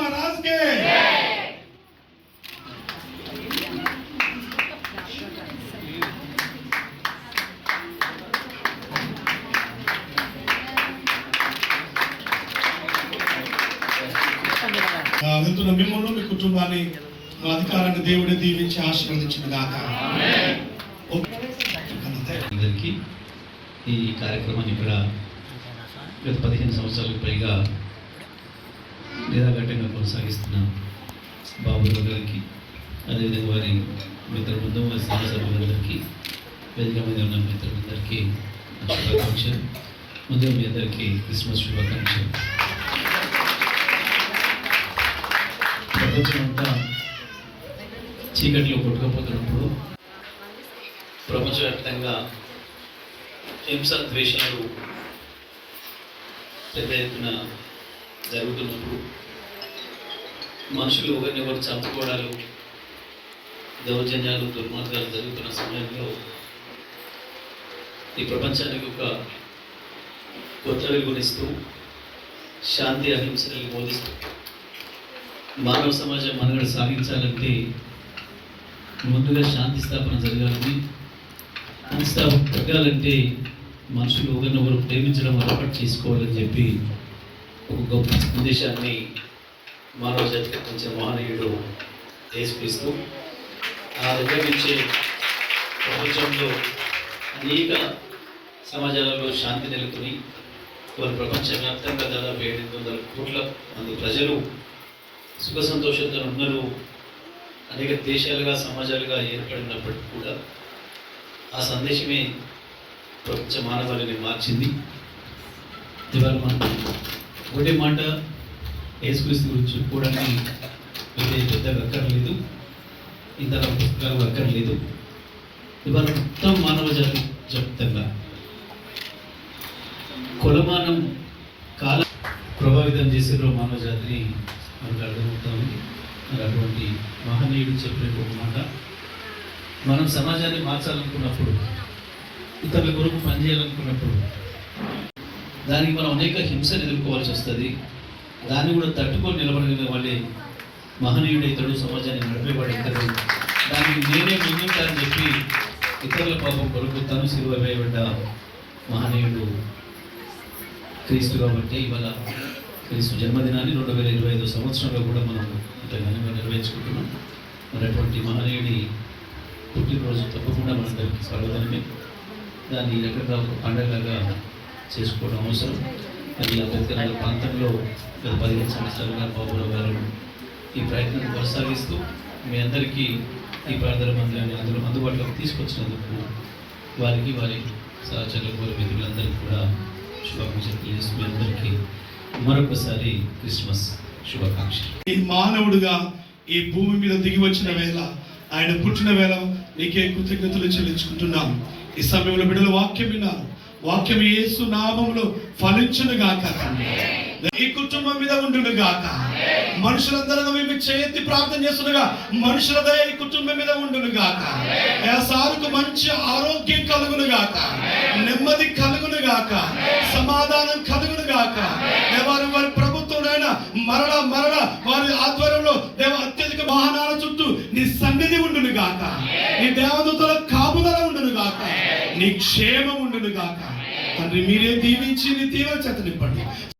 महाराज के ఆ, వెళ్తున్న మిమ్మల్ని మీ కుటుంబాన్ని మా అధికారాన్ని దేవుడే దీవించి ఆశీర్వదించిన గాక అందరికీ ఈ కార్యక్రమాన్ని ఇక్కడ గత పదిహేను సంవత్సరాలకు పైగా నిరాఘాటంగా కొనసాగిస్తున్న బాబురావు గారికి అదేవిధంగా వారి మిత్ర బృందం వారి సహ సభ్యులందరికీ వేదిక మీద ఉన్న మిత్రులందరికీ నా శుభాకాంక్షలు. ముందుగా మీ అందరికీ క్రిస్మస్ శుభాకాంక్షలు. ప్రపంచం అంతా చీకటిలో కొట్టుకుపోతున్నప్పుడు ప్రపంచవ్యాప్తంగా హింస ద్వేషాలు పెద్ద ఎత్తున జరుగుతున్నప్పుడు మనుషులు ఒకరినొకరు చంపుకోవడాలు దౌర్జన్యాలు దుర్మార్గాలు జరుగుతున్న సమయంలో ఈ ప్రపంచానికి ఒక కొత్త వెలుగునిస్తూ శాంతి అహింసలను బోధిస్తూ మానవ సమాజం మనుగడ సాగించాలంటే ముందుగా శాంతి స్థాపన జరగాలని శాంతి స్థాపన జరగాలంటే మనుషులు ఒకరినొకరు ప్రేమించడం అలవాటు చేసుకోవాలని చెప్పి ఒక గొప్ప సందేశాన్ని మానవ జాతికి కొంచెం మహనీయుడు యేసుక్రీస్తు ఆ దగ్గర నుంచి ప్రపంచంలో అనేక సమాజాలలో శాంతి నెలకొని వారు ప్రపంచవ్యాప్తంగా దాదాపు ఎనిమిది వందల కోట్ల మంది ప్రజలు సుఖ సంతోషంతో ఉన్నారు అనేక దేశాలుగా సమాజాలుగా ఏర్పడినప్పటికీ కూడా ఆ సందేశమే ప్రపంచ మానవాళిని మార్చింది. ఇవాళ మనం ఒకటే మాట యేసుక్రీస్తు గురించి చెప్పుకోవడానికి అయితే పెద్దగా అక్కర్లేదు ఇతర పుస్తకాలు అక్కర్లేదు ఇవాళ మొత్తం మానవ జాతి చెప్తంగా కులమానం కాల ప్రభావితం చేసిన మానవ జాతిని మనకు అర్థమవుతాము మరి అటువంటి మహనీయుడు చెప్పిన ఒక మాట. మనం సమాజాన్ని మార్చాలనుకున్నప్పుడు ఇతరుల కొరకు పనిచేయాలనుకున్నప్పుడు దానికి మనం అనేక హింసను ఎదుర్కోవాల్సి వస్తుంది. దాన్ని కూడా తట్టుకొని నిలబడగలిగిన వాళ్ళే మహనీయుడు ఇతడు సమాజాన్ని నడిపేవాడు ఇతరుడు. దానికి నేనే ముందుంటానని చెప్పి ఇతరుల పాపం కొరకు తను సిలువ వేయబడ్డ మహనీయుడు క్రీస్తు కాబట్టి ఇవాళ క్రీస్తు జన్మదినాన్ని రెండు వేల ఇరవై ఐదు సంవత్సరంలో కూడా మనం ఇంత ఘనంగా నిర్వహించుకుంటున్నాం. మరి అటువంటి మహనీయుడి పుట్టినరోజు తప్పకుండా మనందరికీ స్వాగతమే. దాన్ని ఈ రకంగా ఒక పండగగా చేసుకోవడం అవసరం అది అంబేద్కర్ ప్రాంతంలో గత పదిహేను సంవత్సరాలుగా బాబురావు గారు ఈ ప్రయత్నాన్ని కొనసాగిస్తూ మీ అందరికీ ఈ ప్రార్థన మందిరాన్ని అందరూ అందుబాటులోకి తీసుకొచ్చినందుకు వారికి వారి సహచరులకు వారి మిత్రులందరికీ కూడా శుభాకాంక్షలు తెలియజేస్తూ మీ అందరికీ మరొకసారి క్రిస్మస్ శుభాకాంక్షలు. ఈ మానవుడుగా ఈ భూమి మీద దిగి వచ్చిన వేళ ఆయన పుట్టిన వేళ నీకే కృతజ్ఞతలు చెల్లించుకుంటున్నాం. ఈ సమయంలో బిడ్డల వాక్యం విన్నారు. వాక్యం యేసు నామములో ఫలించును గాక. ఈ కుటుంబం మీద ఉండును గాక. మనుషులందరూ మేము చేతి ప్రార్థన చేస్తుండగా మనుషుల దయ ఈ కుటుంబం మీద ఉండును గాక. సారుకు మంచి ఆరోగ్యం కలుగును గాక. నెమ్మది కలుగును గాక. సమాధానం కలుగును గాక. వారి వారి ప్రభుత్వంలో మరణ మరణ వారి ఆధ్వర్యంలో దేవ అత్యధిక వాహనాల చుట్టూ నీ సన్నిధి ఉండును గాక. నీ దేవదూతల నీ క్షేమం ఉండును గాక. తండ్రి మీరే దీవించి నీ తీవ్ర చేత